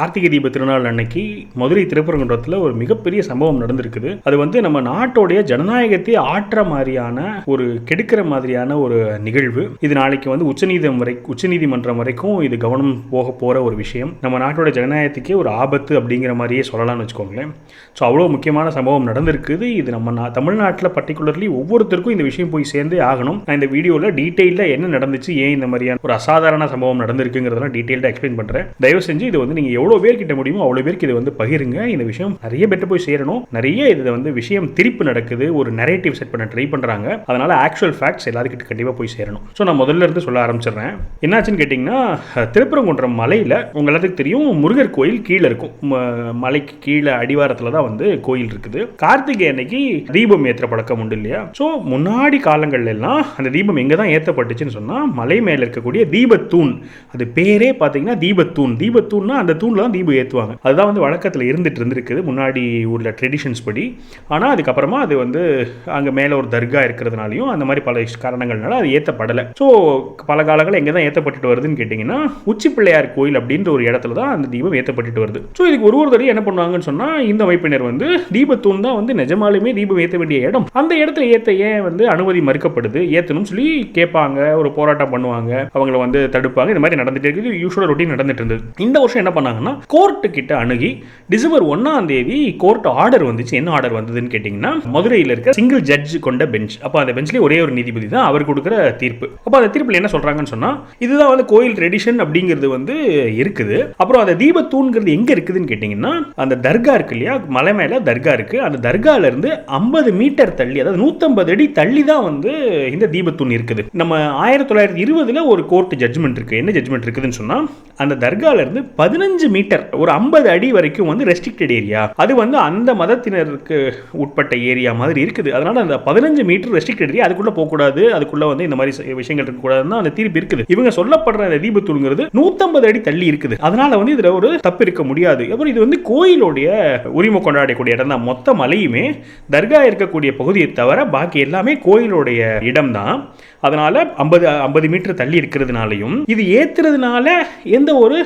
கார்த்திகை தீப திருநாள் அன்னைக்கு மதுரை திருப்பரங்குன்றத்தில் ஒரு மிகப்பெரிய சம்பவம் நடந்திருக்குது. அது வந்து நம்ம நாட்டோடைய ஜனநாயகத்தை ஆற்ற மாதிரியான ஒரு கெடுக்கிற மாதிரியான ஒரு நிகழ்வு. இது நாளைக்கு வந்து உச்சநீதம் வரை உச்சநீதிமன்றம் வரைக்கும் இது கவனம் போக போகிற ஒரு விஷயம். நம்ம நாட்டோட ஜனநாயகத்துக்கே ஒரு ஆபத்து அப்படிங்கிற மாதிரியே சொல்லலாம்னு வச்சுக்கோங்களேன். ஸோ அவ்வளோ முக்கியமான சம்பவம் நடந்திருக்குது. இது நம்ம தமிழ்நாட்டில் பர்டிகுலர்லி ஒவ்வொருத்தருக்கும் இந்த விஷயம் போய் சேர்ந்தே ஆகணும். நான் இந்த வீடியோவில் டீட்டெயிலில் என்ன நடந்துச்சு ஏன் இந்த மாதிரியான ஒரு அசாதாரண சம்பவம் நடந்திருக்குங்கிறதெல்லாம் டீட்டெயில்டாக எக்ஸ்பிளைன் பண்ணுறேன் தயவு செஞ்சு இது வந்து நீங்கள் எவ்வளோ பேர்கிட்ட முடியுமோ அவ்வளோ பேருக்கு இது வந்து பகிருங்க. இந்த விஷயம் நிறைய பெட்டர் போய் சேரணும். நிறைய இது வந்து விஷயம் திருப்பு நடக்குது. ஒரு நரேட்டிவ் செட் பண்ண ட்ரை பண்ணுறாங்க அதனால ஆக்சுவல் ஃபேக்ட்ஸ் எல்லாருக்கிட்ட கண்டிப்பாக போய் சேரணும். ஸோ நான் முதல்ல இருந்து சொல்ல ஆரம்பிச்சிடுறேன். என்னாச்சுன்னு கேட்டிங்கன்னா திருப்பரங்குன்றம் மலையில் உங்க எல்லாத்துக்கு தெரியும் முருகர் கோயில் கீழே இருக்கும். மலைக்கு கீழே அடிவாரத்தில் தான் வந்து கோயில் இருக்குது. கார்த்திகை அன்னைக்கு தீபம் ஏற்ற பழக்கம் உண்டு இல்லையா? ஸோ முன்னாடி காலங்கள்ல எல்லாம் அந்த தீபம் எங்கே தான் ஏற்றப்பட்டுச்சுன்னு சொன்னால் மலை மேலே இருக்கக்கூடிய தீபத்தூண். அது பேரே பார்த்தீங்கன்னா தீபத்தூண். தீபத்தூண்னா அந்த தூணில் தான் தீபம் ஏற்றுவாங்க அதுதான் வந்து வழக்கத்தில் இருந்துட்டு இருந்திருக்குது. முன்னாடி உள்ள ட்ரெடிஷன்ஸ் படி. ஆனால் அதுக்கப்புறமா அது வந்து அங்கே மேலே ஒரு தர்கா இருக்கிறதுனாலையும் அந்த மாதிரி பல காரணங்கள்னால அது ஏற்றப்படலை ஸோ பல காலங்கள் எங்கே தான் ஏற்றப்பட்டுட்டு வருதுன்னு கேட்டிங்கன்னா உச்சி பிள்ளையார் கோயில் அப்படின்ற ஒரு இடத்துல தான் அந்த தீபம் ஏற்றப்பட்டுட்டு வருது. ஸோ இதுக்கு ஒரு ஒரு தடவை என்ன பண்ணுவாங்கன்னு சொன்னால் இந்த அமைப்பினர் வந்து தீபத்தூண் தான் வந்து நிஜமாலுமே தீபம் ஏற்ற வேண்டிய இடம். அந்த இடத்துல ஏற்ற ஏன் வந்து அனுமதி மறுக்கப்படுது? ஏற்றணும்னு சொல்லி கேட்பாங்க ஒரு போராட்டம் பண்ணுவாங்க அவங்கள வந்து தடுப்பாங்க. இந்த மாதிரி நடந்துட்டு இருக்குது. யூஸ்வலாக ரொட்டீன் நடந்துட்டு இருந்தது. இந்த வருஷம் என்ன பண்ணாங்கன்னா கோர்ட்டு கிட்ட அணுகி டிசம்பர் ஒன்றாம் தேதி கோர்ட் ஆர்டர் வந்துச்சு. என்ன ஆர்டர் வந்ததுன்னு கேட்டிங்கன்னா மதுரையில் இருக்க சிங்கிள் ஜட்ஜ் கொண்ட பெஞ்ச் அப்போ அந்த பெஞ்ச்லேயே ஒரே ஒரு நீதிபதி தான் அவர் கொடுக்குற தீர்ப்பு. அப்போ அந்த தீர்ப்பில் என்ன சொல்கிறாங்கன்னு சொன்னால் இதுதான் வந்து கோயில் ட்ரெடிஷன் அப்படிங்கிறது வந்து இருக்குது. அப்புறம் அந்த தீபத்தூண்கிறது எங்கே இருக்குதுன்னு கேட்டிங்கன்னா அந்த தர்கா இருக்கு இல்லையா? மலை மேலே தர்கா இருக்குது அந்த தர்கால இருந்து ஐம்பது மீட்டர் தள்ளி அதாவது நூற்றம்பது அடி தள்ளி தான் வந்து இந்த தீபத்தூண் இருக்குது. நம்ம ஆயிரத்தி தொள்ளாயிரத்தி இருபதுல ஒரு கோர்ட் ஜட்ஜ்மெண்ட் இருக்கு. என்ன ஜட்ஜ்மெண்ட் இருக்குதுன்னு சொன்னா அந்த தர்கால இருந்து பதினஞ்சு மீட்டர் மீட்டர் ஒரு ஐம்பது அடி வரைக்கும் வந்து ரெஸ்ட்ரிக்டட் ஏரியா அது வந்து அந்த மதத்தினருக்கு உட்பட்ட ஏரியா மாதிரி இருக்குது. அதனால அந்த பதினஞ்சு மீட்டர் ரெஸ்ட்ரிக்டட் ஏரியா அதுக்குள்ள போகக்கூடாது. அதுக்குள்ள வந்து இந்த மாதிரி விஷயங்கள் இருக்கக்கூடாதுன்னு அந்த தீர்ப்பு இருக்குது. இவங்க சொல்லப்படுற அந்த தீபத்தூளுங்கிறது நூற்றம்பது அடி தள்ளி இருக்குது. அதனால வந்து இதுல ஒரு தப்பு இருக்க முடியாது. அப்புறம் இது வந்து கோயிலுடைய உரிமை கொண்டாடக்கூடிய இடம் தான். மொத்த மலையுமே தர்கா இருக்கக்கூடிய பகுதியை தவிர பாக்கி எல்லாமே கோயிலுடைய இடம் தான். அதனால ஐம்பது ஐம்பது மீட்டர் தள்ளி இருக்கிறதுனாலையும் இது ஏத்துறதுனால எந்த ஒரு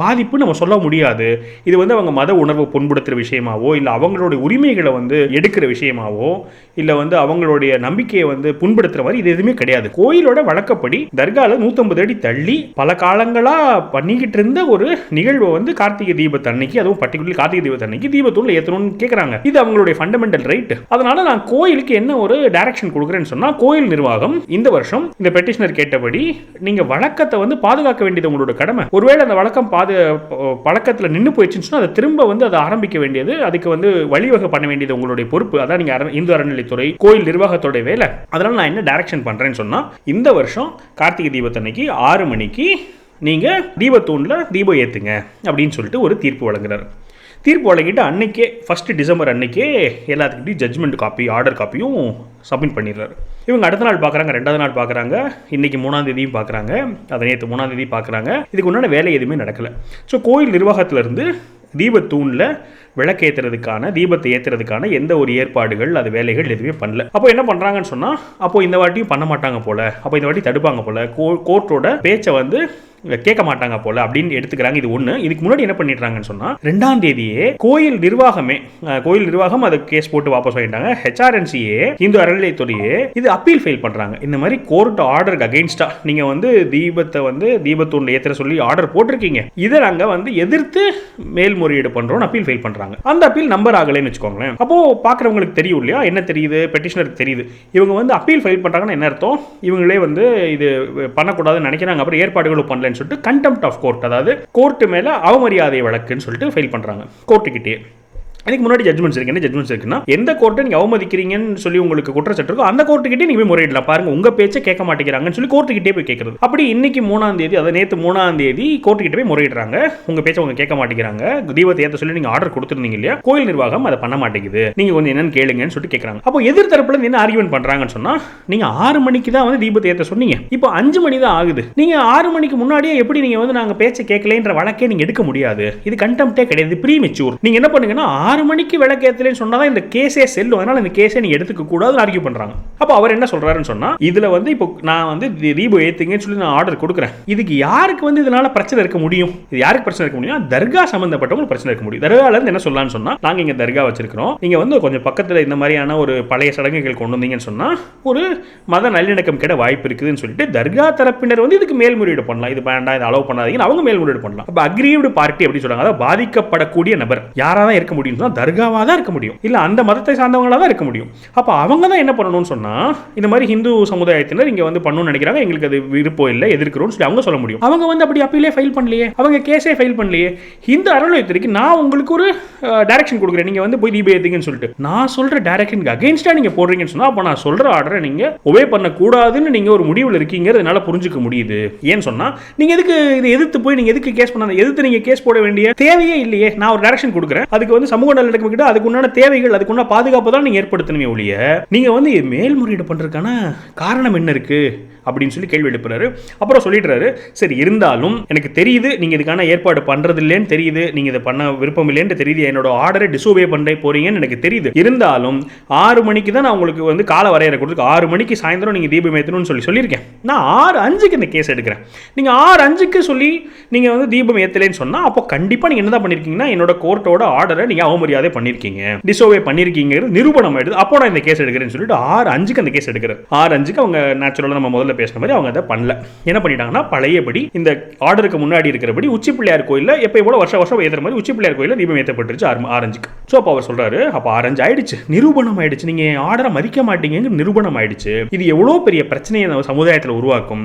பாதிப்பு நம்ம சொல்ல முடியாது. இது வந்து அவங்க மத உணர்வை புண்படுத்துகிற விஷயமாவோ இல்லை அவங்களுடைய உரிமைகளை வந்து எடுக்கிற விஷயமாவோ இல்லை வந்து அவங்களுடைய நம்பிக்கையை வந்து புண்படுத்துகிற மாதிரி இது எதுவுமே கிடையாது. கோயிலோட வழக்கப்படி தர்காவில் நூற்றம்பது அடி தள்ளி பல காலங்களாக பண்ணிக்கிட்டு இருந்த ஒரு நிகழ்வை வந்து கார்த்திகை தீபத்து அன்னைக்கு அதுவும் பர்டிகுலர் கார்த்திகை தீபத்து அன்னைக்கு தீபத்தூள் ஏற்றணும்னு கேட்குறாங்க இது அவங்களுடைய ஃபண்டமெண்டல் ரைட் அதனால நான் கோயிலுக்கு என்ன ஒரு டைரக்ஷன் கொடுக்குறேன்னு சொன்னால் கோயில் நிர்வாகம் இந்த வருஷம் இந்த பெட்டிஷனர் கேட்டபடி நீங்கள் வழக்கத்தை வந்து பாதுகாக்க வேண்டியது உங்களோட கடமை. ஒருவேளை அந்த வழக்கம் பாது பழக்கத்தில் நின்று போயிடுச்சுன்னா அதை திரும்ப வந்து அதை ஆரம்பிக்க வேண்டியது அதுக்கு வந்து வழிவகை பண்ண வேண்டியது உங்களுடைய பொறுப்பு. அதான் நீங்கள் இந்து அறநிலைத்துறை கோயில் நிர்வாகத்தோடைய வேலை. அதனால் நான் என்ன டைரக்ஷன் பண்ணுறேன்னு சொன்னால் இந்த வருஷம் கார்த்திகை தீபத்தன்னைக்கு ஆறு மணிக்கு நீங்கள் தீபத்தூணில் தீபம் ஏற்றுங்க அப்படின்னு சொல்லிட்டு ஒரு தீர்ப்பு வழங்குறாரு. தீர்ப்பு வழங்கிட்டு அன்னைக்கே ஃபஸ்ட்டு டிசம்பர் அன்னைக்கே எல்லாத்துக்கிட்டையும் ஜட்ஜ்மெண்ட் காப்பி ஆர்டர் காப்பியும் சப்மிட் பண்ணிடுறாரு. இவங்க அடுத்த நாள் பார்க்குறாங்க ரெண்டாவது நாள் பார்க்குறாங்க இன்னைக்கு மூணாம் தேதியும் பார்க்குறாங்க அதை நேற்று மூணாம் தேதி பார்க்குறாங்க இதுக்கு உண்டான வேலை எதுவுமே நடக்கலை. ஸோ கோயில் நிர்வாகத்திலிருந்து தீபத்தூணில் விளக்கேற்றுறதுக்கான தீபத்தை ஏற்றுறதுக்கான எந்த ஒரு ஏற்பாடுகள் அது வேலைகள் எதுவுமே பண்ணல. அப்போ என்ன பண்ணுறாங்கன்னு சொன்னால் அப்போ இந்த வாட்டியும் பண்ண மாட்டாங்க போல் அப்போ இந்த வாட்டி தடுப்பாங்க போல் கோ கோர்ட்டோட பேச்சை வந்து கேட்க மாட்டாங்க போல அப்படின்னு எடுத்துக்கிறாங்க. இது ஒன்று இதுக்கு முன்னாடி என்ன பண்ணிடுறாங்கன்னு சொன்னால் ரெண்டாம் தேதியே கோயில் நிர்வாகமே கோயில் நிர்வாகம் அதை கேஸ் போட்டு வாபஸ் வாங்கிட்டாங்க. ஹெச்ஆர்என்சியே இந்து அறநிலையத்துறையே இது அப்பீல் ஃபைல் பண்ணுறாங்க இந்த மாதிரி கோர்ட் ஆர்டருக்கு அகைன்ஸ்டா நீங்கள் வந்து தீபத்தை வந்து தீபத்தூண்டு ஏற்றுற சொல்லி ஆர்டர் போட்டிருக்கீங்க. இதை நாங்கள் வந்து எதிர்த்து மேல்முறையீடு பண்ணுறோம் அப்பீல் ஃபைல் பண்ணுறாங்க அந்த அப்பீல் நம்பர் ஆகலைன்னு வச்சுக்கோங்களேன். அப்போ பார்க்குறவங்களுக்கு தெரியும் இல்லையா? என்ன தெரியுது? பெட்டிஷனருக்கு தெரியுது. இவங்க வந்து அப்பீல் ஃபைல் பண்ணுறாங்கன்னு என்ன அர்த்தம்? இவங்களே வந்து இது பண்ணக்கூடாதுன்னு நினைக்கிறாங்க. அப்புறம் ஏற்பாடுகளும் சொல்லிட்டு கண்டெம்ட் ஆஃப் கோர்ட் அதாவது கோர்ட்டு மேலே அவமரியாதை வழக்குன்னு சொல்லிட்டு ஃபைல் பண்ணுறாங்க கோர்ட்டுக்கிட்டே இதுக்கு முன்னாடி ஜட்மெண்ட்ஸ் இருக்கு. என்ன ஜட்மெண்ட்ஸ் இருக்குன்னா எந்த கோர்ட்டை நீங்கள் அவமதிக்கிறீங்கன்னு சொல்லி உங்களுக்கு குற்றச்சாட்டு இருக்கோ அந்த கோர்ட்டுக்கிட்டே நீங்கள் போய் முறையிடலாம். பாருங்க உங்க பேச்சை கேட்க மாட்டேங்கிறாங்கன்னு சொல்லி கோர்ட்டுக்கிட்டே போய் கேட்கறது. அப்படி இன்னைக்கு மூணாம் தேதி அதை நேற்று மூணாம் தேதி கோர்ட்டுக்கிட்ட போய் முறையிடுறாங்க. உங்க பேச்சை அவங்க கேட்க மாட்டேங்கிறாங்க. தீபத்தை ஏற்ற சொல்லி நீங்கள் ஆர்டர் கொடுத்துருந்தீங்க இல்லையா? கோயில் நிர்வாகம் அதை பண்ண மாட்டேங்குது. நீங்கள் கொஞ்சம் என்னன்னு கேளுங்கன்னு சொல்லிட்டு கேட்குறாங்க. அப்போ எதிர்த்தரப்புல என்ன ஆர்கியூமெண்ட் பண்றாங்கன்னு சொன்னா நீங்க ஆறு மணிக்கு தான் வந்து தீபத்தை ஏற்ற சொன்னீங்க. இப்போ அஞ்சு மணி தான் ஆகுது. நீங்க ஆறு மணிக்கு முன்னாடியே எப்படி நீங்க வந்து நாங்க பேச்சை கேட்கலன்ற வழக்கே நீங்க எடுக்க முடியாது. இது கண்டெம்ட்டே கிடையாது. ப்ரீ மெச்சூர் நீங்க என்ன பண்ணுங்கன்னா ஆறு மணிக்கு விளக்கேற்றலன்னு சொன்னால் தான் இந்த கேஸே செல்லும். அதனால் இந்த கேஸை நீ எடுத்துக்க கூடாதுன்னு ஆர்கியூ பண்ணுறாங்க அப்போ அவர் என்ன சொல்கிறாருன்னு சொன்னால் இதில் வந்து இப்போ நான் வந்து ரீபோ ஏற்றுங்கன்னு சொல்லி நான் ஆர்டர் கொடுக்குறேன். இதுக்கு யாருக்கு வந்து இதனால் பிரச்சனை இருக்க முடியும்? இது யாருக்கு பிரச்சனை இருக்க முடியும்? தர்கா சம்மந்தப்பட்டவங்க பிரச்சனை இருக்க முடியும். தர்காலேருந்து என்ன சொல்லலாம்னு சொன்னால் நாங்கள் இங்கே தர்கா வச்சிருக்கிறோம். நீங்கள் வந்து கொஞ்சம் பக்கத்தில் இந்த மாதிரியான ஒரு பழைய சடங்குகள் கொண்டு வந்தீங்கன்னு சொன்னால் ஒரு மத நல்லிணக்கம் கிட வாய்ப்பு இருக்குதுன்னு சொல்லிட்டு தர்கா தரப்பினர் வந்து இதுக்கு மேல்முறையீடு பண்ணலாம். இது வேண்டாம் இது அலோவ் பண்ணாதீங்கன்னு அவங்க மேல்முறையீடு பண்ணலாம். அப்போ அக்ரீவ்டு பார்ட்டி அப்படின்னு சொல்கிறாங்க அதாவது பாதிக்கப்படக்கூடிய நபர். யாராக தான் இருக்க முடியும்னு தர்காவாக தான் இருக்க முடியும். இல்லை அந்த மதத்தை சார்ந்தவங்களா தான் இருக்க முடியும். அப்ப அவங்க தான் என்ன பண்ணணும்னு சொன்னா இந்த மாதிரி ஹிந்து சமுதாயத்தினர் இங்க வந்து பண்ணணும்னு நினைக்கிறாங்க. எங்களுக்கு அது விருப்பம் இல்லை எதிர்க்கிறோம்னு சொல்லி அவங்க சொல்ல முடியும். அவங்க வந்து அப்படி அப்பீலே ஃபைல் பண்ணலையே. அவங்க கேஸே ஃபைல் பண்ணலையே. இந்த அறநிலையத்துறைக்கு நான் உங்களுக்கு ஒரு டைரக்ஷன் கொடுக்குறேன். நீங்கள் வந்து போய் தீப ஏத்துங்கன்னு சொல்லிட்டு. நான் சொல்ற டைரக்ஷனுக்கு அகைன்ஸ்டா நீங்க போடுறீங்கன்னு சொன்னா அப்ப நான் சொல்ற ஆர்டரை நீங்க ஒபே பண்ணக்கூடாதுன்னு நீங்க ஒரு முடிவில் இருக்கீங்கிறதுனால புரிஞ்சுக்க முடியுது. ஏன்னு சொன்னா நீங்க எதுக்கு இது எதிர்த்து போய் நீங்க எதுக்கு கேஸ் பண்ண எதிர்த்து நீங்க கேஸ் போட வேண்டிய தேவையே இல்லையே. நான் ஒரு டைரக்ஷன் கொடுக்குறேன். அதுக்கு வந்து சமூக நல்லடக்கம் எடுக்கிட்ட அதுக்கு உண்டான தேவைகள் அதுக்கு உண்டான பாதுகாப்பு தான் நீங்க ஏற்படுத்தணுமே ஒழிய நீங்க வந்து மேல்முறையீடு பண்றதுக்கான காரணம் என்ன இருக்கு? அப்படின்னு சொல்லி கேள்வி எழுப்புறாரு. அப்புறம் சொல்லிடுறாரு சரி இருந்தாலும் எனக்கு தெரியுது நீங்க இதுக்கான ஏற்பாடு பண்றது இல்லைன்னு தெரியுது நீங்க இதை பண்ண விருப்பம் இல்லைன்னு தெரியுது என்னோட ஆர்டரை டிசோபே பண்ண போறீங்கன்னு எனக்கு தெரியுது. இருந்தாலும் ஆறு மணிக்கு தான் நான் உங்களுக்கு வந்து கால வரையறை கொடுத்து ஆறு மணிக்கு சாயந்தரம் நீங்க தீபம் ஏற்றணும்னு சொல்லி சொல்லியிருக்கேன். நான் ஆறு அஞ்சுக்கு இந்த கேஸ் எடுக்கிறேன். நீங்க ஆறு அஞ்சுக்கு சொல்லி நீங்க வந்து தீபம் ஏத்தலைன்னு சொன்னா அப்போ கண்டிப்பா நீங்க என்னதான் பண்ணிருக்கீங்கன்னா என்னோட கோர்ட்டோட ஆர்டரை நீங்க அவமரியாதை பண்ணிருக்கீங்க. டிசோவே பண்ணிருக்கீங்கிறது நிரூபணம் ஆயிடுது அப்போ நான் இந்த கேஸ் எடுக்கிறேன்னு சொல்லிட்டு ஆறு அஞ்சுக்கு அந்த கேஸ் எடுக்கிறார். ஆறு அஞ்சுக்கு அவங்க நேச்சுரலாக நம்ம முதல்ல பேசின மாதிரி அவங்க அதை பண்ணல. என்ன பண்ணிட்டாங்கன்னா பழையபடி இந்த ஆர்டருக்கு முன்னாடி இருக்கிறபடி உச்சி பிள்ளையார் கோயிலில் எப்போ போல வருஷம் வருஷம் ஏற்றுற மாதிரி உச்சி பிள்ளையார் கோயிலில் தீபம் ஏற்றப்பட்டுருச்சு ஆறு ஆரஞ்சுக்கு ஸோ அப்போ அவர் சொல்கிறாரு அப்போ ஆரஞ்சு ஆயிடுச்சு. நிரூபணம் ஆயிடுச்சு. நீங்கள் ஆர்டரை மதிக்க மாட்டீங்க நிரூபணம் ஆயிடுச்சு. இது எவ்வளோ பெரிய பிரச்சனையை நம்ம சமுதாயத்தில் உருவாக்கும்.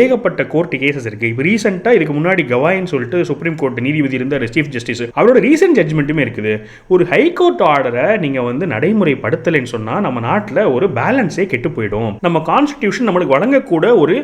ஏகப்பட்ட கோர்ட் கேசஸ் இருக்குது இப்போ ரீசெண்டாக இதுக்கு முன்னாடி கவாயின்னு சொல்லிட்டு சுப்ரீம் கோர்ட் நீதிபதி இருந்த சீஃப் ஜஸ்டிஸ் அவரோட ரீசன்ட் ஜட்மெண்ட்டுமே இருக்குது. ஒரு ஹைகோர்ட் ஆர்டரை நீங்கள் வந்து நடைமுறைப்படுத்தலைன்னு சொன்னால் நம்ம நாட்டில் ஒரு பேலன்ஸே கெட்டு போயிடும். நம்ம கான்ஸ்டிடியூஷன் நம்மளுக்கு வழங்கக்கூட ஒரு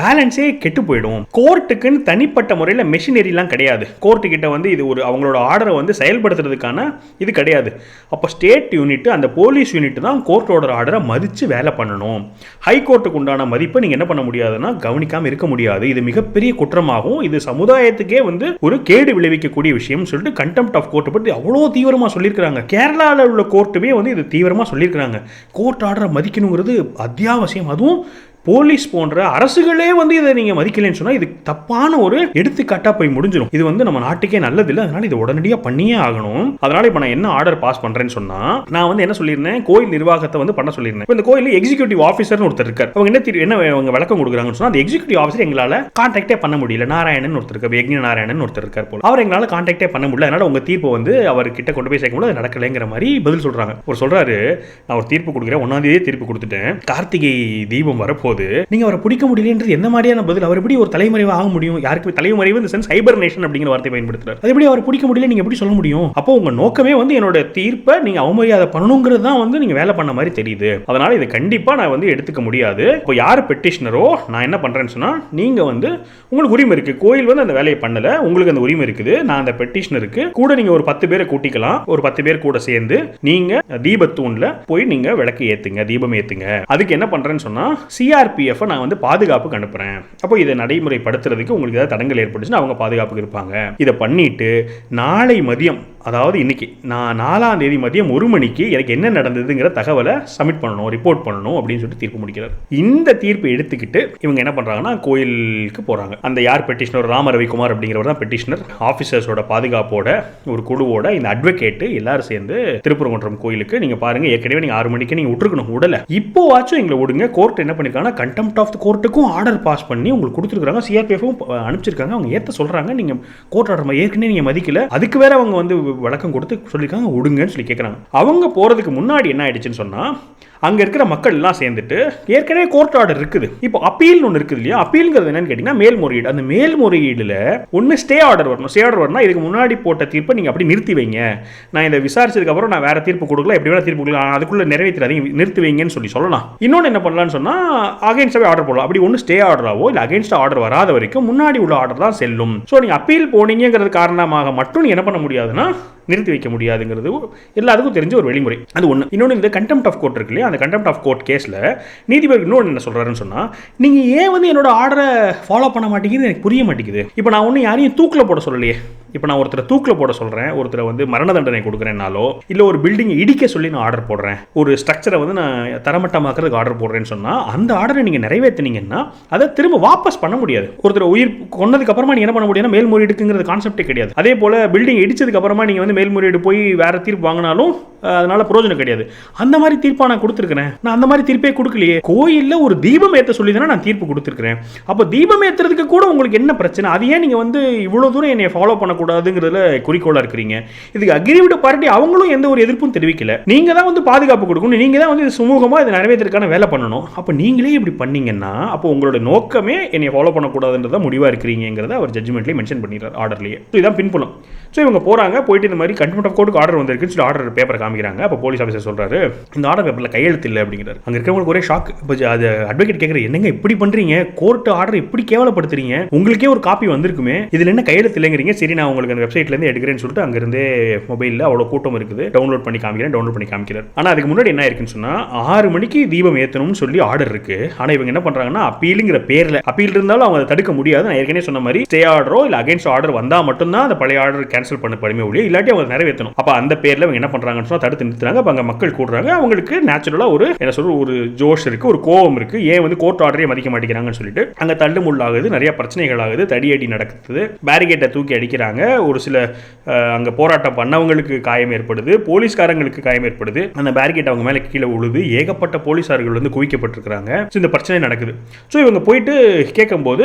பேலன்ஸே கெட்டு போயிடும். கோர்ட்டுக்குன்னு தனிப்பட்ட முறையில் மெஷினரிலாம் கிடையாது. கோர்ட்டு கிட்ட வந்து இது ஒரு அவங்களோட ஆர்டரை வந்து செயல்படுத்துறதுக்கான இது கிடையாது. அப்போ ஸ்டேட் யூனிட் அந்த போலீஸ் யூனிட் தான் கோர்ட்டோட ஆர்டரை மதித்து வேலை பண்ணணும். ஹை கோர்ட்டுக்கு உண்டான மதிப்பை நீங்கள் என்ன பண்ண முடியாதுன்னா கவனிக்காமல் இருக்க முடியாது. இது மிகப்பெரிய குற்றமாகும். இது சமுதாயத்துக்கே வந்து ஒரு கேடு விளைவிக்கக்கூடிய விஷயம் சொல்லிட்டு கண்டெம்ட் ஆஃப் கோர்ட்டை பற்றி அவ்வளோ தீவிரமாக சொல்லியிருக்கிறாங்க. கேரளாவில் உள்ள கோர்ட்டுமே வந்து இது தீவிரமாக சொல்லியிருக்கிறாங்க. கோர்ட் ஆர்டரை மதிக்கணுங்கிறது அத்தியாவசியம். அதுவும் போலீஸ் போன்ற அரசுகளே வந்து இதை நீங்க மதிக்கலைன்னு சொன்னா இது தப்பான ஒரு எடுத்துக்காட்டா போய் முடிஞ்சிடும் இது வந்து நம்ம நாட்டுக்கே நல்லதில்லை. அதனால இதை உடனடியாக பண்ணியே ஆகணும். அதனால இப்போ நான் என்ன ஆர்டர் பாஸ் பண்றேன்னு சொன்னா நான் வந்து என்ன சொல்லியிருந்தேன்? கோயில் நிர்வாகத்தை வந்து பண்ண சொல்லியிருந்தேன். இந்த கோயில் எக்ஸிக்யூட்டிவ் ஆஃபீஸர்னு ஒருத்தர் இருக்கார். அவங்க என்ன என்ன அவங்க விளக்கம் கொடுக்குறாங்கன்னு சொன்னா அந்த எக்ஸிக்யூட்டிவ் ஆஃபீஸர் எங்களால கான்டாக்டே பண்ண முடியல. நாராயணன் ஒருத்தர் இருக்கார். யக்ஞ நாராயணன் ஒருத்தர் இருக்கார் போல. அவர் எங்களால கான்டாக்டே பண்ண முடியல. அதனால உங்க தீர்ப்பு வந்து அவர் கிட்ட கொண்டு போய் சேர்க்க முடியல அது நடக்கலைங்கிற மாதிரி பதில் சொல்றாங்க. அவர் சொல்றாரு நான் ஒரு தீர்ப்பு கொடுக்குறேன். ஒன்னாந்தேதியே தீர்ப்பு கொடுத்துட்டேன். கார்த்திகை தீபம் போது நீங்க அவரை பிடிக்க முடியலன்றது என்ன மாதிரியான பதில்? அவர் எப்படி ஒரு தலைமறைவு ஆக முடியும்? யாருக்குமே தலைமறைவு இந்த சென்ஸ் சைபர் நேஷன் அப்படிங்கிற வார்த்தை பயன்படுத்துறாரு. அது எப்படி அவர் பிடிக்க முடியல? நீங்க எப்படி சொல்ல முடியும்? அப்போ உங்க நோக்கமே வந்து என்னோட தீர்ப்பை நீங்க அவமரியாதை பண்ணணுங்கிறது தான் வந்து நீங்க வேலை பண்ண மாதிரி தெரியுது. அதனால இதை கண்டிப்பா நான் வந்து எடுத்துக்க முடியாது. இப்போ யார் பெட்டிஷனரோ நான் என்ன பண்றேன்னு சொன்னா நீங்க வந்து உங்களுக்கு உரிமை இருக்கு. கோயில் வந்து அந்த வேலையை பண்ணல. உங்களுக்கு அந்த உரிமை இருக்குது. நான் அந்த பெட்டிஷனருக்கு கூட நீங்க ஒரு பத்து பேரை கூட்டிக்கலாம். ஒரு பத்து பேர் கூட சேர்ந்து நீங்க தீபத்தூண்ல போய் நீங்க விளக்கு ஏத்துங்க தீபம் ஏத்துங்க. அதுக்கு என்ன பண்றேன்னு சொன்னா சிஆர்பிஎஃப்பை நான் வந்து பாதுகாப்புக்கு அனுப்புகிறேன் அப்போ இதை நடைமுறைப்படுத்துறதுக்கு உங்களுக்கு ஏதாவது தடங்கள் ஏற்பட்டுச்சுன்னா அவங்க பாதுகாப்புக்கு இருப்பாங்க. இதை பண்ணிட்டு நாளை மதியம் அதாவது இன்றைக்கி நான் நாலாம் தேதி மதியம் ஒரு மணிக்கு எனக்கு என்ன நடந்ததுங்கிற தகவலை சப்மிட் பண்ணணும் ரிப்போர்ட் பண்ணணும் அப்படின்னு சொல்லிட்டு தீர்ப்பு முடிக்கிறார். இந்த தீர்ப்பை எடுத்துக்கிட்டு இவங்க என்ன பண்ணுறாங்கன்னா கோயிலுக்கு போகிறாங்க அந்த யார் பெட்டிஷனர் ராம ரவிக்குமார் அப்படிங்கிறவர் தான் பெட்டிஷனர் ஆஃபீஸர்ஸோட பாதுகாப்போட ஒரு குழுவோட இந்த அட்வொகேட்டு எல்லாரும் சேர்ந்து திருப்பரங்குன்றம் கோயிலுக்கு நீங்கள் பாருங்க ஏற்கனவே நீங்கள் ஆறு மணிக்கு நீங்கள் விட்டுருக்கணும் உடலை இப்போ வாச்சும் எங்களை விடுங்க. கோர்ட் என்ன பண்ணியிருக்காங்கன்னா கண்டெம்ட் ஆஃப் கோர்ட்டுக்கும் ஆர்டர் பாஸ் பண்ணி உங்களுக்கு கொடுத்துருக்காங்க சிஆர்பிஎஃப்பும் அனுப்பிச்சிருக்காங்க. அவங்க ஏற்ற சொல்கிறாங்க நீங்கள் கோர்ட் ஆர்டர் ஏற்கனவே நீங்கள் மதிக்கல. அதுக்கு வேற அவங்க வந்து விளக்கம் கொடுத்து சொல்லியிருக்காங்க விடுங்கன்னு சொல்லி கேட்குறாங்க அவங்க போறதுக்கு முன்னாடி என்ன ஆயிடுச்சுன்னு சொன்னா அங்கே இருக்கிற மக்கள் எல்லாம் சேர்ந்துட்டு ஏற்கனவே கோர்ட் ஆர்டர் இருக்குது. இப்போ அப்பீல் ஒன்று இருக்குது இல்லையா? அப்பீல்ங்கிறது என்னன்னு கேட்டிங்கன்னா மேல்முறையீடு. அந்த மேல்முறையீடுல ஒன்று ஸ்டே ஆர்டர் வரணும். ஸ்டே ஆர்டர் வரணும் இதுக்கு முன்னாடி போட்ட தீர்ப்பை நீங்கள் அப்படி நிறுத்தி வைங்க. நான் இதை விசாரிச்சதுக்கப்புறம் நான் வேறு தீர்ப்பு கொடுக்கல. எப்படி வேணா தீர்ப்பு கொடுக்கலாம். அதுக்குள்ளே நிறைவேற்றாதீங்க நிறுத்தி வைங்கன்னு சொல்லி சொல்லலாம். இன்னொன்று என்ன பண்ணலாம்னு சொன்னால் அகேன்ஸ்டாகவே ஆர்டர் போடலாம். அப்படி ஒன்று ஸ்டே ஆர்டராவோ இல்லை அகேன்ஸ்ட் ஆர்டர் வராத வரைக்கும் முன்னாடி உள்ள ஆர்டர் தான் செல்லும். ஸோ நீங்கள் அப்பீல் போனீங்கிறது காரணமாக மட்டும் நீங்கள் என்ன பண்ண முடியாதுன்னா நிறுத்தி வைக்க முடியாதுங்கிறது எல்லாத்துக்கும் தெரிஞ்ச ஒரு வெளிமுறை அது ஒன்று இன்னொன்று இந்த கண்டெம்ட் ஆஃப் கோர்ட் இருக்கு இல்லையா அந்த கண்டெம்ட் ஆஃப் கோர்ட் கேஸில் நீதிபதி இன்னொன்று என்ன சொல்கிறாருன்னு சொன்னால் நீங்கள் ஏன் வந்து என்னோட ஆர்டரை ஃபாலோ பண்ண மாட்டேங்குது எனக்கு புரிய மாட்டேங்குது. இப்போ நான் ஒன்றும் யாரையும் தூக்கில் போட சொல்லலையே. இப்போ நான் ஒருத்தரை தூக்கில் போட சொல்கிறேன் ஒருத்தரை வந்து மரண தண்டனை கொடுக்குறேன்னாலோ இல்லை ஒரு பில்டிங்கை இடிக்க சொல்லி நான் ஆர்டர் போடுறேன். ஒரு ஸ்ட்ரக்சரை வந்து நான் தரமட்டமாக்கிறதுக்கு ஆர்டர் போடுறேன்னு சொன்னால் அந்த ஆர்டரை நீங்கள் நிறைவேற்றினீங்கன்னா அதை திரும்ப வாபஸ் பண்ண முடியாது. ஒருத்தர் உயிர் கொண்டதுக்கப்புறமா நீங்கள் என்ன பண்ண முடியும்னா மேல்முறையீடுக்குங்கிறது கான்செப்டே கிடையாது. அதே போல் பில்டிங் இடிச்சதுக்கப்புறமா நீங்கள் வந்து மேல்முறையீடு போய் வேறு தீர்ப்பு வாங்கினாலும் அதனால பிரயோஜனம் கிடையாது. அந்த மாதிரி தீர்ப்பா நான் கொடுத்துருக்கிறேன். நான் அந்த மாதிரி தீர்ப்பே கொடுக்கலையே. கோயிலில் ஒரு தீபம் ஏற்ற சொல்லி தானே நான் தீர்ப்பு கொடுத்துருக்கிறேன். அப்போ தீபம் ஏற்றுறதுக்கு கூட உங்களுக்கு என்ன பிரச்சனை? அது ஏன் நீங்கள் வந்து இவ்வளோ தூரம் என்னை ஃபாலோ பண்ணக்கூடாதுங்கிறதுல குறிக்கோளாக இருக்கிறீங்க? இதுக்கு அக்ரிவிட பார்ட்டி அவங்களும் எந்த ஒரு எதிர்ப்பும் தெரிவிக்கல. நீங்கள் தான் வந்து பாதுகாப்பு கொடுக்கணும். நீங்கள் தான் வந்து இது சுமூகமாக இதை நிறைவேற்றுறதுக்கான வேலை பண்ணணும். அப்போ நீங்களே இப்படி பண்ணீங்கன்னா அப்போ உங்களோட நோக்கமே என்னை ஃபாலோ பண்ணக்கூடாதுன்றதா முடிவாக இருக்கிறீங்கிறத அவர் ஜட்ஜ்மெண்ட்லேயே மென்ஷன் பண்ணிடுறார் ஆர்டர்லேயே ஸோ இதான் பின்புலம். ஸோ இவங்க போகிறாங்க போயிட்டு இந்த மாதிரி கண்டிப்பாக ஆஃப் கோர்ட்டுக்கு ஆர்டர் வந்திருக்குன்னு சொல்லி ஆர்டர் பேப்பர் காமிக்கிறாங்க. அப்போ போலீஸ் ஆஃபீஸர் சொல்றாரு இந்த ஆர்டர் பேப்பரில் கையெழுத்து இல்லை அப்படிங்கிறார். அங்கே இருக்கிறவங்களுக்கு ஒரே ஷாக் இப்போ அது அட்வொகேட் கேட்குற என்னங்க இப்படி பண்ணுறீங்க கோர்ட் ஆர்டர் இப்படி கேவலப்படுத்துறீங்க? உங்களுக்கே ஒரு காப்பி வந்திருக்குமே. இதில் என்ன கையெழுத்து இல்லைங்கிறீங்க? சரி நான் உங்களுக்கு அந்த வெப்சைட்லேருந்து எடுக்கிறேன்னு சொல்லிட்டு அங்கிருந்தே மொபைலில் அவ்வளோ கூட்டம் இருக்குது. டவுன்லோட் பண்ணி காமிக்கிறேன் டவுன்லோட் பண்ணி காமிக்கிறார். ஆனால் அதுக்கு முன்னாடி என்ன இருக்குன்னு சொன்னால் ஆறு மணிக்கு தீபம் ஏற்றணும்னு சொல்லி ஆர்டர் இருக்குது ஆனால் இவங்க என்ன பண்ணுறாங்கன்னா அப்பீலுங்கிற பேரில் அப்பீல் இருந்தாலும் அவங்க அதை தடுக்க முடியாது. நான் ஏற்கனவே சொன்ன மாதிரி ஸ்டே ஆர்டரோ இல்லை அகேன்ஸ்ட் ஆர்டர் வந்தால் மட்டும்தான் அந்த பழைய ஆர்டர் கேன்சல் பண்ண படுமே ஒழிய இல்லாட்டி அவங்க நிறைவேற்றணும். அப்போ அந்த பேரில் இவங்க என்ன பண்ணுறாங்கன்னு சொன்னால் தடுத்து நிறுத்துறாங்க. அப்போ அங்கே மக்கள் கூடுறாங்க. அவங்களுக்கு நேச்சுரலாக ஒரு என்ன சொல்ற ஒரு ஜோஷ் இருக்குது ஒரு கோவம் இருக்குது ஏன் வந்து கோர்ட் ஆர்டரே மதிக்க மாட்டேங்கிறாங்கன்னு சொல்லிட்டு அங்கே தள்ளுமுள்ளாகுது நிறைய பிரச்சனைகள் ஆகுது தடியடி நடக்குது. பேரிகேட்டை தூக்கி அடிக்கிறாங்க. ஒரு சில அங்கே போராட்டம் பண்ணவங்களுக்கு காயம் ஏற்படுது போலீஸ்காரங்களுக்கு காயம் ஏற்படுது. அந்த பேரிகேட் அவங்க மேலே கீழே உழுது ஏகப்பட்ட போலீஸார்கள் வந்து குவிக்கப்பட்டிருக்கிறாங்க. ஸோ இந்த பிரச்சனை நடக்குது. ஸோ இவங்க போயிட்டு கேட்கும்போது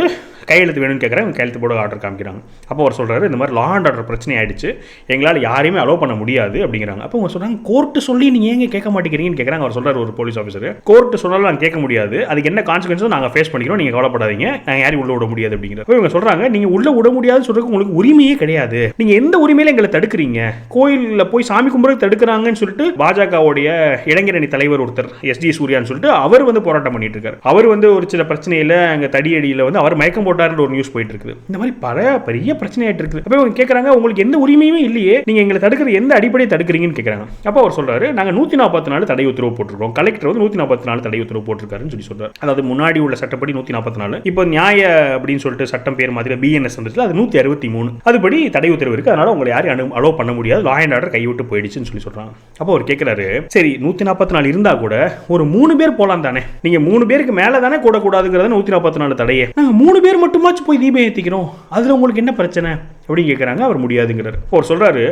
கையெழுத்து வேணும்னு கேட்குறாங்க. கையெழுத்து போட ஆர்டர் காமிக்கிறாங்க. அப்போ அவர் சொல்கிறாரு இந்த மாதிரி லா அண்ட் ஆர்டர் பிரச்சனை ஆயிடுச்சு. எங்களால் யாரையுமே அலோவ் பண்ண முடியாது. அப்படிங்கிறாங்க. அப்போ அவங்க சொல்றாங்க கோர்ட்டு சொல்லி நீங்கள் ஏங்க கேட்க மாட்டேங்கிறீங்கன்னு கேட்குறாங்க அவர் சொல்கிறார் ஒரு போலீஸ் ஆஃபீஸர் கோர்ட்டு சொன்னாலும் நாங்கள் கேட்க முடியாது. அதுக்கு என்ன கான்சிக்வன்ஸும் நாங்கள் ஃபேஸ் பண்ணிக்கிறோம். நீங்கள் கவலைப்படாதீங்க. நாங்கள் யாரையும் உள்ள விட முடியாது அப்படிங்கிற இவங்க சொல்கிறாங்க நீங்கள் உள்ள விட முடியாதுன்னு சொல்கிறதுக்கு உங்களுக்கு உரிமையே கிடையாது. நீங்கள் எந்த உரிமையில எங்களை தடுக்கிறீங்க? கோயிலில் போய் சாமி கும்பிட்றது தடுக்கிறாங்கன்னு சொல்லிட்டு பாஜகவுடைய இளைஞரணி தலைவர் ஒருத்தர் எஸ்டி சூர்யான்னு சொல்லிட்டு அவர் வந்து போராட்டம் பண்ணிட்டு இருக்காரு அவர் வந்து ஒரு சில பிரச்சனையில் அங்கே தடியடியில் வந்து அவர் மயக்கம் போட்டார்னு ஒரு நியூஸ் போயிட்டு இருக்குது இந்த மாதிரி பல பெரிய பிரச்சனையாயிட்டு இருக்குது அப்போ இவங்க கேட்குறாங்க உங்களுக்கு எந்த உரிமையுமே இல்லையே. நீங்கள் எங்களை தடுக்கிற எந்த அடிப்படையை தடுக்கிறீங்கன்னு கேட்குறாங்க அப்போ அவர் சொல்கிறாரு நாங்கள் நூற்றி நாற்பத்தி நாலு தடை உத்தரவு போட்டிருக்கோம். கலெக்டர் வந்து நூற்றி நாற்பத்தி நாலு தடை உத்தரவு போட்டிருக்காருன்னு சொல்லி சொல்கிறார் அதாவது முன்னாடி உள்ள சட்டப்படி நூற்றி நாற்பத்தி நாலு இப்போ நியாய அப்படின்னு சொல்லிட்டு சட்டம் பேர் மாதிரி பிஎன்எஸ் வந்துச்சு அது நூற்றி அறுபத்தி மூணு அதுபடி தடை உத்தரவு இருக்குது அதனால் உங்களை யாரையும் அனு அலோவ் பண்ண முடியாது. லா அண்ட் ஆர்டர் கைவிட்டு போயிடுச்சுன்னு சொல்லி சொல்கிறான் அப்போ அவர் கேட்குறாரு சரி நூற்றி நாற்பத்தி நாலு இருந்தால் கூட ஒரு மூணு பேர் போகலாம் தானே. நீங்கள் மூணு பேருக்கு மேலே தானே கூடக்கூடாதுங்கிறத நூற்றி நாற்பத்தி நாலு தடையே. நாங்கள் மூணு பேர் மட்டுமாச்சும் போய் தீபம் ஏற்றிக்கிறோம் அதில் உங்களுக்கு என்ன பிரச்சனை? அப்படின்னு கேட்குறாங்க அவர் முடியாதுங்கிறார். அவர் சொல்கிறாரு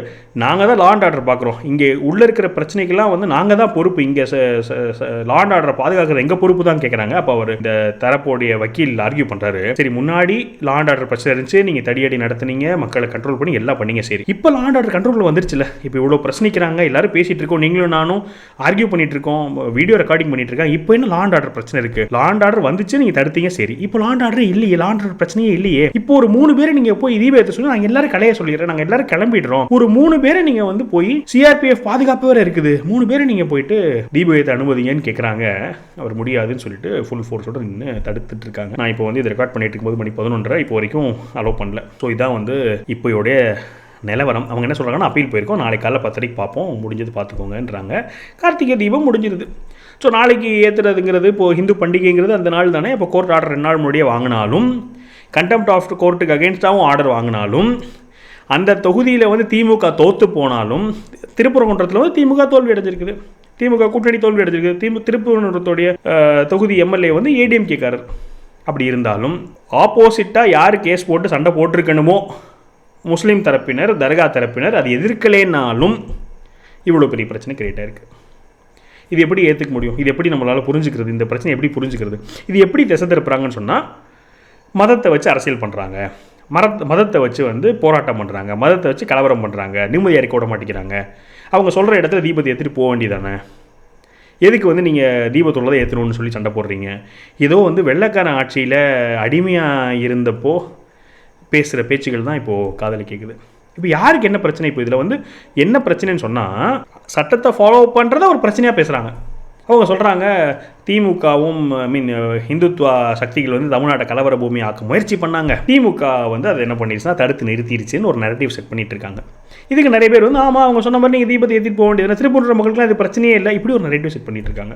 நாங்கள் தான் லா அண்ட் ஆர்டர் பார்க்குறோம் இங்கே உள்ளே இருக்கிற பிரச்சனைக்கெல்லாம் வந்து நாங்கள் தான் பொறுப்பு. இங்கே லா அண்ட் ஆர்டரை பாதுகாக்கிற எங்கள் பொறுப்பு தான் கேட்குறாங்க அப்போ அவர் இந்த தரப்போடைய வக்கீல் ஆர்கியூ பண்ணுறாரு சரி முன்னாடி லா அண்ட் ஆர்டர் பிரச்சனை இருந்துச்சு. நீங்கள் தடியடி நடத்துனீங்க. மக்களை கண்ட்ரோல் பண்ணி எல்லாம் பண்ணீங்க. சரி இப்போ லா அண்ட் ஆர்டர் கண்ட்ரோலில் வந்துருச்சுல. இப்போ இவ்வளோ பிரச்சனைக்கிறாங்க. எல்லாரும் பேசிகிட்டு இருக்கோம். நீங்களும் நானும் ஆர்கியூ பண்ணிட்டு இருக்கோம். வீடியோ ரெக்கார்டிங் பண்ணிட்டு இருக்கேன். இப்போ என்ன லா அண்ட் ஆர்டர் பிரச்சனை இருக்குது லா அண்ட் ஆர்டர் வந்துச்சு. நீங்கள் தடுத்தீங்க. சரி இப்போ லா அண்ட் ஆர்டர் இல்லையே. லா அண்ட் ஆர்டர் பிரச்சனையே இல்லையே. இப்போ ஒரு மூணு பேர் நீங்கள் போய் தீப ஏற்ற சொல்லி நாங்கள் எல்லாரும் கலைய சொல்லிடுறோம். நாங்கள் எல்லாரும் கிளம்பிடுறோம். ஒரு மூணு பேரை நீங்கள் வந்து போய் சிஆர்பிஎஃப் பாதுகாப்பு வேற இருக்குது. மூணு பேரை நீங்கள் போயிட்டு தீப ஏற்ற அனுமதிங்கன்னு கேட்குறாங்க அவர் முடியாதுன்னு சொல்லிட்டு ஃபுல் ஃபோர்ஸோட நின்று தடுத்துட்டு இருக்காங்க. நான் இப்போ வந்து இதை ரெக்கார்ட் பண்ணிட்டு இருக்கும்போது மணி பதினொன்றரை. இப்போ வரைக்கும் அலோவ் பண்ணல. ஸோ இதான் வந்து இப்போயோடைய நிலவரம். அவங்க என்ன சொல்கிறாங்கன்னா அப்பீல் போயிருக்கோம். நாளைக்கு காலைல பத்தரைக்கு பார்ப்போம். முடிஞ்சது பார்த்துக்கோங்கன்றாங்க. கார்த்திகை தீபம் முடிஞ்சிருது ஸோ நாளைக்கு ஏற்றுறதுங்கிறது இப்போது ஹிந்து பண்டிகைங்கிறது அந்த நாள் தானே. இப்போ கோர்ட் ஆர்டர் ரெண்டு நாள் முன்னாடியே வாங்கினாலும் கண்டெம்ட் ஆஃப் கோர்ட்டுக்கு அகேன்ஸ்டாகவும் ஆர்டர் வாங்கினாலும் அந்த தொகுதியில் வந்து திமுக தோற்று போனாலும் திருப்பரங்குன்றத்தில் வந்து திமுக தோல்வி அடைஞ்சிருக்குது. திமுக கூட்டணி தோல்வி அடைஞ்சிருக்குது. திமு திருப்பரங்குன்றத்துடைய தொகுதி எம்எல்ஏ வந்து ஏடிஎம்கேக்காரர் அப்படி இருந்தாலும் ஆப்போசிட்டாக யார் கேஸ் போட்டு சண்டை போட்டிருக்கணுமோ முஸ்லீம் தரப்பினர் தர்கா தரப்பினர் அது எதிர்க்கலேனாலும் இவ்வளோ பெரிய பிரச்சனை கிரியேட் ஆயிருக்கு. இது எப்படி ஏற்றுக்க முடியும்? இது எப்படி நம்மளால் புரிஞ்சுக்கிறது? இந்த பிரச்சனை எப்படி புரிஞ்சுக்கிறது? இது எப்படி திசை திருப்புறாங்கன்னு சொன்னால் மதத்தை வச்சு அரசியல் பண்ணுறாங்க மர மதத்தை வச்சு வந்து போராட்டம் பண்ணுறாங்க மதத்தை வச்சு கலவரம் பண்ணுறாங்க நிம்மதி அறிக்கை விட மாட்டேங்கிறாங்க. அவங்க சொல்கிற இடத்துல தீபத்தை ஏற்றிட்டு போக வேண்டியதானே எதுக்கு வந்து நீங்கள் தீபத்துள்ளதை ஏற்றணும்னு சொல்லி சண்டை போடுறீங்க? ஏதோ வந்து வெள்ளைக்காரன் ஆட்சியில் அடிமையாக இருந்தப்போ பேசுகிற பேச்சுகள் தான் இப்போது காதல் கேட்குது இப்போ யாருக்கு என்ன பிரச்சனை? இப்போ இதில் வந்து என்ன பிரச்சனைன்னு சொன்னால் சட்டத்தை ஃபாலோ பண்ணுறத ஒரு பிரச்சனையாக பேசுகிறாங்க அவங்க சொல்கிறாங்க திமுகவும் ஐ மீன் இந்துத்வா சக்திகள் வந்து தமிழ்நாட்டை கலவர பூமி ஆக்க முயற்சி பண்ணாங்க. திமுக வந்து அதை என்ன பண்ணிடுச்சுன்னா தடுத்து நிறுத்திடுச்சுன்னு ஒரு நெரட்டிவ் செட் பண்ணிட்டு இருக்காங்க. இதுக்கு நிறைய பேர் வந்து ஆமாம் அவங்க சொன்ன மாதிரி நீங்கள் தீபத்தை ஏற்றிட்டு போக வேண்டியது திருப்பூர் மக்களுக்குலாம் இது பிரச்சனையே இல்லை. இப்படி ஒரு நரேட்டிவ் செட் பண்ணிட்டு இருக்காங்க.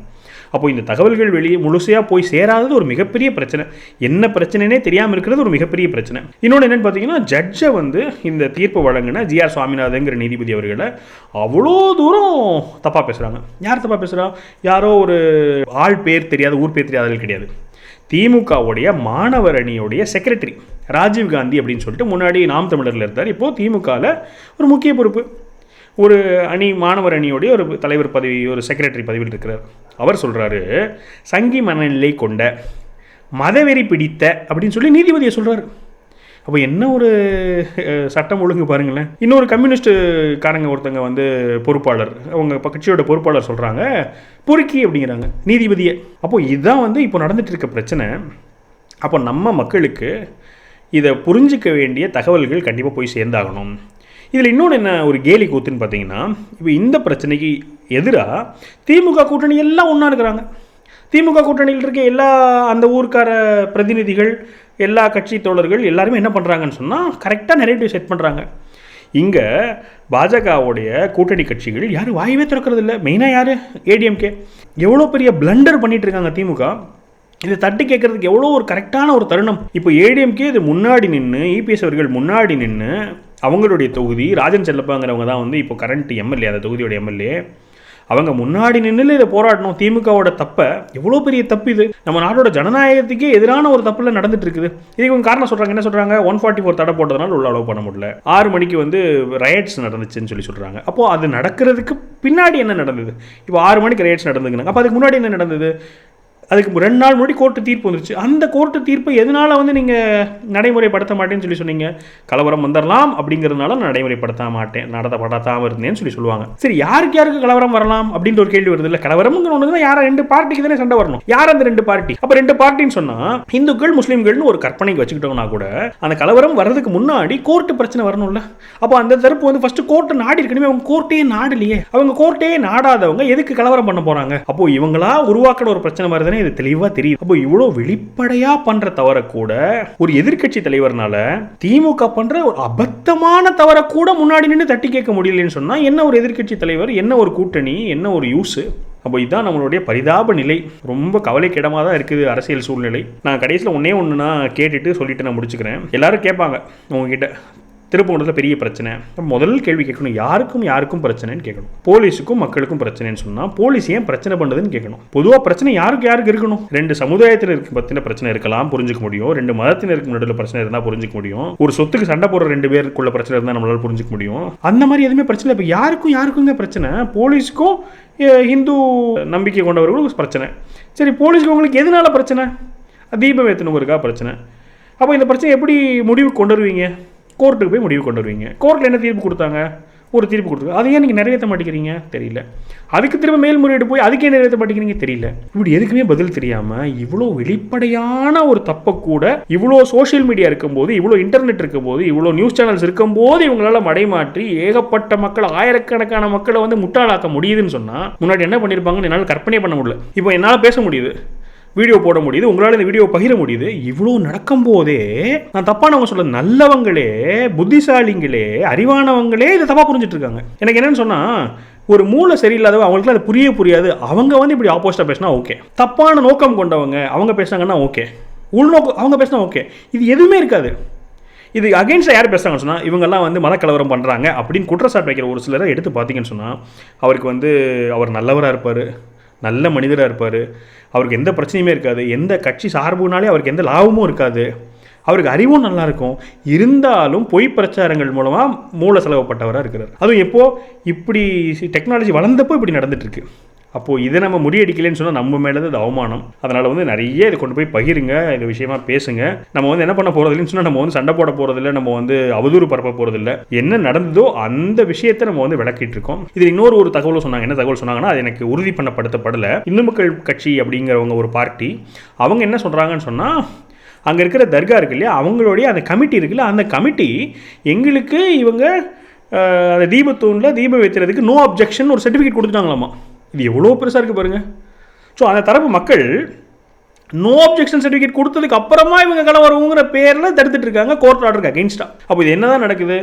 அப்போ இந்த தகவல்கள் வெளியே முழுசையாக போய் சேராதது ஒரு மிகப்பெரிய பிரச்சனை. என்ன பிரச்சனைனே தெரியாமல் இருக்கிறது ஒரு மிகப்பெரிய பிரச்சனை. இன்னொன்று என்னென்னு பார்த்தீங்கன்னா ஜட்ஜை வந்து இந்த தீர்ப்பு வழங்கின ஜிஆர் சுவாமிநாதங்கிற நீதிபதி அவர்களை அவ்வளோ தூரம் தப்பாக பேசுகிறாங்க யார் தப்பாக பேசுகிறா யாரோ ஒரு ஆள் பேர் தெரியாத ஊர் பேர் தெரியாதவர்கள் கிடையாது. திமுகவுடைய மாணவர் அணியுடைய செக்ரட்டரி ராஜீவ் காந்தி அப்படின்னு சொல்லிட்டு முன்னாடி நாம் தமிழரில் இருந்தார். இப்போது திமுகவில் ஒரு முக்கிய பொறுப்பு. ஒரு அணி மாணவர் அணியோடைய ஒரு தலைவர் பதவி ஒரு செக்ரட்டரி பதவியில் இருக்கிறார். அவர் சொல்கிறாரு சங்கி மனநிலை கொண்ட மதவெறி பிடித்த அப்படின்னு சொல்லி நீதிபதியை சொல்கிறாரு அப்போ என்ன ஒரு சட்டம் ஒழுங்கு பாருங்களேன். இன்னொரு கம்யூனிஸ்ட் காரங்க ஒருத்தங்க வந்து பொறுப்பாளர். அவங்க கட்சியோட பொறுப்பாளர் சொல்கிறாங்க பொறுக்கி அப்படிங்கிறாங்க நீதிபதியை. அப்போ இதுதான் வந்து இப்போ நடந்துட்டு இருக்க பிரச்சனை. அப்போ நம்ம மக்களுக்கு இதை புரிஞ்சிக்க வேண்டிய தகவல்கள் கண்டிப்பாக போய் சேர்ந்தாகணும். இதில் இன்னொன்று என்ன ஒரு கேலி கூத்துன்னு பார்த்தீங்கன்னா இப்போ இந்த பிரச்சனைக்கு எதிராக திமுக கூட்டணி எல்லாம் ஒன்றா இருக்கிறாங்க. திமுக கூட்டணியில் இருக்க எல்லா அந்த ஊர்க்கார பிரதிநிதிகள் எல்லா கட்சி தோழர்கள் எல்லாருமே என்ன பண்ணுறாங்கன்னு சொன்னால் கரெக்டாக நெரேட்டிவ் செட் பண்ணுறாங்க இங்கே பாஜகவுடைய கூட்டணி கட்சிகள் யாரும் வாயவே திறக்கிறது இல்லை. மெயினாக யார்? ஏடிஎம்கே எவ்வளோ பெரிய பிளண்டர் பண்ணிகிட்டு இருக்காங்க திமுக. இதை தட்டி கேட்கறதுக்கு எவ்வளோ ஒரு கரெக்டான ஒரு தருணம். இப்போ ஏடிஎம்கே இது முன்னாடி நின்று இபிஎஸ் அவர்கள் முன்னாடி நின்று அவங்களுடைய தொகுதி ராஜன் செல்லப்பாங்கிறவங்க தான் வந்து இப்போ கரண்ட் எம்எல்ஏ அந்த தொகுதியோட எம்எல்ஏ அவங்க முன்னாடி நின்று இதை போராடணும் திமுகவோட தப்பை. எவ்வளோ பெரிய தப்பு இது. நம்ம நாட்டோட ஜனநாயகத்துக்கே எதிரான ஒரு தப்பில் நடந்துட்டு இருக்குது. இதுக்கு இவங்க காரணம் சொல்கிறாங்க என்ன சொல்கிறாங்க ஒன் ஃபார்ட்டி ஃபோர் தடை போட்டதுனால உள்ள அலோவ் பண்ண முடியல. ஆறு மணிக்கு வந்து ரயட்ஸ் நடந்துச்சுன்னு சொல்லி சொல்கிறாங்க அப்போது அது நடக்கிறதுக்கு பின்னாடி என்ன நடந்தது? இப்போ ஆறு மணிக்கு ரயட்ஸ் நடந்துக்குனாங்க அப்போ அதுக்கு முன்னாடி என்ன நடந்தது? அதுக்கு ரெண்டு நாள் முன்னாடி கோர்ட்டு தீர்ப்பு வந்துருச்சு. அந்த கோர்ட்டு தீர்ப்பை எதனால் வந்து நீங்கள் நடைமுறைப்படுத்த மாட்டேன்னு சொல்லி சொன்னீங்க? கலவரம் வந்துடலாம் அப்படிங்கிறதுனால நான் நடைமுறைப்படுத்த மாட்டேன். நடத்தப்படாதாம இருந்தேன்னு சொல்லி சொல்லுவாங்க. சரி யாருக்கு யாருக்கு கலவரம் வரலாம் அப்படின்ற ஒரு கேள்வி வருது இல்லை? கலவரம்ங்கிற ஒன்று தான் ரெண்டு பார்ட்டிக்கு தானே சண்டை வரணும். யார் அந்த ரெண்டு பார்ட்டி? அப்போ ரெண்டு பார்ட்டின்னு சொன்னால் இந்துக்கள் முஸ்லீம்கள்னு ஒரு கற்பனைக்கு வச்சுக்கிட்டோம்னா கூட அந்த கலவரம் வர்றதுக்கு முன்னாடி கோர்ட்டு பிரச்சனை வரணும்ல. அப்போ அந்த தரப்பு வந்து ஃபர்ஸ்ட் கோர்ட்டு நாடி இருக்கணுமே அவங்க கோர்ட்டே நாடலையே. அவங்க கோர்ட்டே நாடாதவங்க எதுக்கு கலவரம் பண்ண போகிறாங்க அப்போ இவங்களா உருவாக்கின ஒரு பிரச்சனை வருதுன்னு தானே இது தெளிவாக தெரியுது. அப்போ இவ்வளோ வெளிப்படையா பண்ற தவற கூட ஒரு எதிர்க்கட்சி தலைவர்னால திமுக பண்ற ஒரு அபத்தமான தவற கூட முன்னாடி நின்று தட்டி கேட்க முடியலன்னு சொன்னா என்ன ஒரு எதிர்க்கட்சி தலைவர் என்ன ஒரு கூட்டணி என்ன ஒரு யூஸ் அப்போ இதுதான் நம்மளுடைய பரிதாப நிலை. ரொம்ப கவலைக்கிடமாக தான் இருக்குது அரசியல் சூழ்நிலை. நான் கடைசியில் ஒன்றே ஒன்று நான் கேட்டுட்டு சொல்லிட்டு நான் முடிச்சுக்கிறேன். எல்லாரும் கேட்பாங்க உங்ககிட்ட. திருப்பூணத்தில் பெரிய பிரச்சனை. முதல் கேள்வி கேட்கணும் யாருக்கும் யாருக்கும் பிரச்சனைன்னு கேட்கணும். போலீஸுக்கும் மக்களுக்கும் பிரச்சனைன்னு சொன்னால் போலீஸ் ஏன் பிரச்சனை பண்ணுதுன்னு கேட்கணும். பொதுவாக பிரச்சனை யாருக்கு யாருக்கு இருக்கணும்? ரெண்டு சமுதாயத்தில் இருக்க பற்றின பிரச்சனை இருக்கலாம் புரிஞ்சுக்க முடியும். ரெண்டு மதத்தினருக்கு நடுவில் பிரச்சனை இருந்தால் புரிஞ்சுக்க முடியும். ஒரு சொத்துக்கு சண்டை போடுற ரெண்டு பேருக்குள்ள பிரச்சனை இருந்தால் நம்மளால் புரிஞ்சுக்க முடியும். அந்த மாதிரி எதுவுமே பிரச்சனை இல்லை. இப்போ யாருக்கும் யாருக்குங்க பிரச்சனை? போலீஸுக்கும் ஹிந்து இந்து நம்பிக்கை கொண்டவர்களுக்கும் பிரச்சனை. சரி போலீஸுக்கு உங்களுக்கு எதனால பிரச்சனை? தீபம் ஏற்றினவங்களுக்கா பிரச்சனை. அப்போ இந்த பிரச்சனை எப்படி முடிவு கொண்டு வருவீங்க? கோர்ட்டுக்கு போய் முடிவு கொண்டு வருவீங்க. கோர்ட்டில் என்ன தீர்ப்பு கொடுத்தாங்க? ஒரு தீர்ப்பு கொடுத்தாங்க அதையே ஏன் நீங்கள் நிறைவேற்ற மாட்டேங்கிறீங்க? தெரியல. அதுக்கு திரும்ப மேல்முறையீடு போய் அதுக்கே நிறைவேற்ற மாட்டேங்கிறீங்க? தெரியல. இப்படி எதுக்குமே பதில் தெரியாமல் இவ்வளோ வெளிப்படையான ஒரு தப்பை கூட இவ்வளோ சோஷியல் மீடியா இருக்கும்போது இவ்வளோ இன்டர்நெட் இருக்கும்போது இவ்வளோ நியூஸ் சேனல்ஸ் இருக்கும்போது இவங்களால மடைமாற்றி ஏகப்பட்ட மக்கள் ஆயிரக்கணக்கான மக்களை வந்து முட்டாளாக்க முடியுதுன்னு சொன்னால் முன்னாடி என்ன பண்ணியிருப்பாங்கன்னு என்னால் கற்பனை பண்ண முடியல. இப்போ என்னால் பேச முடியுது. வீடியோ போட முடியுது உங்களால் இந்த வீடியோ பகிர முடியுது. இவ்வளோ நடக்கும்போதே நான் தப்பானவங்க சொல்ல நல்லவங்களே புத்திசாலிங்களே அறிவானவங்களே இதை தப்பாக புரிஞ்சிட்டு இருக்காங்க. எனக்கு என்னன்னு சொன்னால் ஒரு மூளை சரியில்லாதவங்க அவங்களுக்கு அது புரிய புரியாது. அவங்க வந்து இப்படி ஆப்போசிட்டாக பேசினா ஓகே தப்பான நோக்கம் கொண்டவங்க அவங்க பேசுனாங்கன்னா ஓகே உள்நோக்கம் அவங்க பேசினா ஓகே இது எதுவுமே இருக்காது. இது அகைன்ஸ்டாக யார் பேசுகிறாங்கன்னு சொன்னால் இவங்கெல்லாம் வந்து மதக்கலவரம் பண்ணுறாங்க அப்படின்னு குற்றச்சாட்டு வைக்கிற ஒரு சிலரை எடுத்து பார்த்தீங்கன்னு சொன்னால் அவருக்கு வந்து அவர் நல்லவராக இருப்பார். நல்ல மனிதராக இருப்பார். அவருக்கு எந்த பிரச்சனையுமே இருக்காது. எந்த கட்சி சார்புனாலே அவருக்கு எந்த லாபமும் இருக்காது. அவருக்கு அறிவும் நல்லா இருக்கும். இருந்தாலும் பொய் பிரச்சாரங்கள் மூலமாக மூல செலவுப்பட்டவராக இருக்கிறார். அதுவும் எப்போது இப்படி டெக்னாலஜி வளர்ந்தப்போ இப்படி நடந்துட்டுருக்கு அப்போது இதை நம்ம முடியடிக்கலைன்னு சொன்னால் நம்ம மேலே அது அவமானம். அதனால் வந்து நிறைய இதை கொண்டு போய் பகிருங்க இந்த விஷயமா பேசுங்க. நம்ம வந்து என்ன பண்ண போகிறதில்லன்னு சொன்னால் நம்ம வந்து சண்டை போட போகிறதில்ல நம்ம வந்து அவதூறு பரப்ப போகிறதில்ல என்ன நடந்ததோ அந்த விஷயத்தை நம்ம வந்து விளக்கிட்டு இருக்கோம். இது இன்னொரு ஒரு தகவலும் சொன்னாங்க. என்ன தகவல் சொன்னாங்கன்னா அது எனக்கு உறுதி பண்ணப்படுத்தப்படலை இந்து மக்கள் கட்சி அப்படிங்கிறவங்க ஒரு பார்ட்டி. அவங்க என்ன சொல்கிறாங்கன்னு சொன்னால் அங்கே இருக்கிற தர்கா இருக்கு இல்லையா அவங்களுடைய அந்த கமிட்டி இருக்குல்ல அந்த கமிட்டி எங்களுக்கு இவங்க அந்த தீபத்தூணில் தீபம் வைக்கிறதுக்கு நோ அப்ஜெக்ஷன் ஒரு சர்டிஃபிகேட் கொடுத்துட்டாங்களாமா. இது எவ்வளோ பெருசாக இருக்குது பாருங்கள் ஸோ அந்த தரப்பு மக்கள் நோ அப்ஜெக்ஷன் சர்டிஃபிகேட் கொடுத்ததுக்கு அப்புறமா இவங்க கலவரங்கிற பேரில் தடுத்துட்டு இருக்காங்க கோர்ட் ஆர்டருக்கு அகேன்ஸ்டாக அப்போ இது என்னதான் நடக்குது?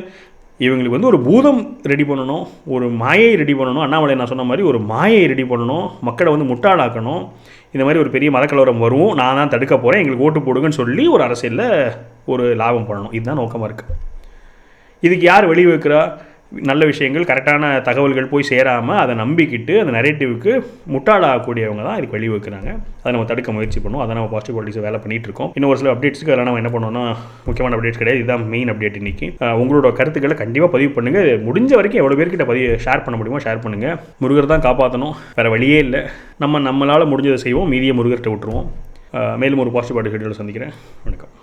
இவங்களுக்கு வந்து ஒரு பூதம் ரெடி பண்ணணும் ஒரு மாயை ரெடி பண்ணணும். அண்ணாமலை நான் சொன்ன மாதிரி ஒரு மாயை ரெடி பண்ணணும் மக்களை வந்து முட்டாளாக்கணும். இந்த மாதிரி ஒரு பெரிய மதக்கலவரம் வரும் நான் தான் தடுக்க போகிறேன் எங்களுக்கு ஓட்டு போடுங்கன்னு சொல்லி ஒரு அரசியலில் ஒரு லாபம் பண்ணணும். இதுதான் நோக்கமாக இருக்குது இதுக்கு யார் வெளி வைக்கிறா நல்ல விஷயங்கள் கரெக்டான தகவல்கள் போய் சேராமல் அதை நம்பிக்கிட்டு அந்த நரேட்டிவ்க்கு முட்டாளாகக்கூடியவங்க தான் இதுக்கு வழி வைக்கிறாங்க அதை நம்ம தடுக்க முயற்சி பண்ணுவோம். அதை நம்ம பாசிட்டிவ் பாலிட்டிக்ஸ் வேலை பண்ணிட்டு இருக்கோம். இன்னும் ஒரு சில அப்டேட்ஸ்க்கு அதெல்லாம் நம்ம என்ன பண்ணோம்னா முக்கியமான அப்டேட்ஸ் கிடையாது. இதுதான் மெயின் அப்டேட் இன்னைக்கு. உங்களோட கருத்துக்களை கண்டிப்பாக பதிவு பண்ணுங்கள் முடிஞ்ச வரைக்கும் எவ்வளோ பேர்கிட்ட பதிவு ஷேர் பண்ண முடியுமோ ஷேர் பண்ணுங்கள் முருகர் தான் காப்பாற்றணும் வேறு வழியே இல்லை. நம்ம நம்மளால் முடிஞ்சதை செய்வோம். மீதியை முருகர்கிட்ட விட்டுருவோம். மேலும் ஒரு பாசிட்டிவ் பாலிட்டிக்ஸ் சந்திக்கிறேன். வணக்கம்.